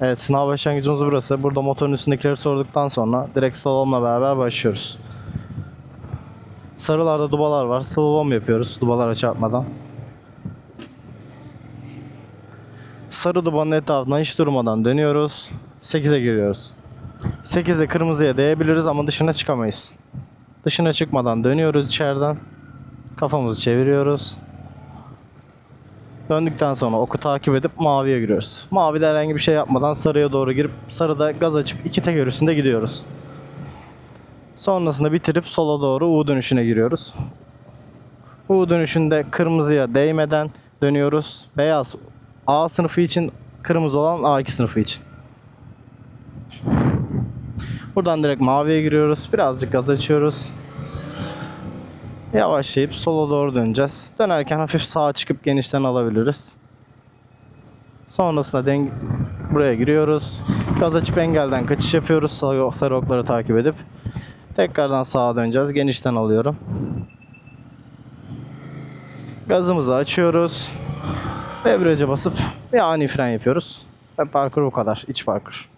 Evet sınav başlangıcımız burası. Burada motorun üstündekileri sorduktan sonra direkt slalomla beraber başlıyoruz. Sarılarda dubalar var. Slalom yapıyoruz dubalara çarpmadan. Sarı dubanın etrafından hiç durmadan dönüyoruz. 8'e giriyoruz. 8'de kırmızıya değebiliriz ama dışına çıkamayız. Dışına çıkmadan dönüyoruz içeriden. Kafamızı çeviriyoruz. Döndükten sonra oku takip edip maviye giriyoruz. Mavide herhangi bir şey yapmadan sarıya doğru girip sarıda gaz açıp iki tek örüsünde gidiyoruz. Sonrasında bitirip sola doğru U dönüşüne giriyoruz. U dönüşünde kırmızıya değmeden dönüyoruz. Beyaz A sınıfı için, kırmızı olan A2 sınıfı için. Buradan direkt maviye giriyoruz. Birazcık gaz açıyoruz. Yavaşlayıp sola doğru döneceğiz. Dönerken hafif sağa çıkıp genişten alabiliriz. Sonrasında den buraya giriyoruz. Gaz açıp engelden kaçış yapıyoruz. Sarı, okları takip edip. Tekrardan sağa döneceğiz. Genişten alıyorum. Gazımızı açıyoruz. Debriyaja basıp bir ani fren yapıyoruz. Ve parkur bu kadar. İç parkur.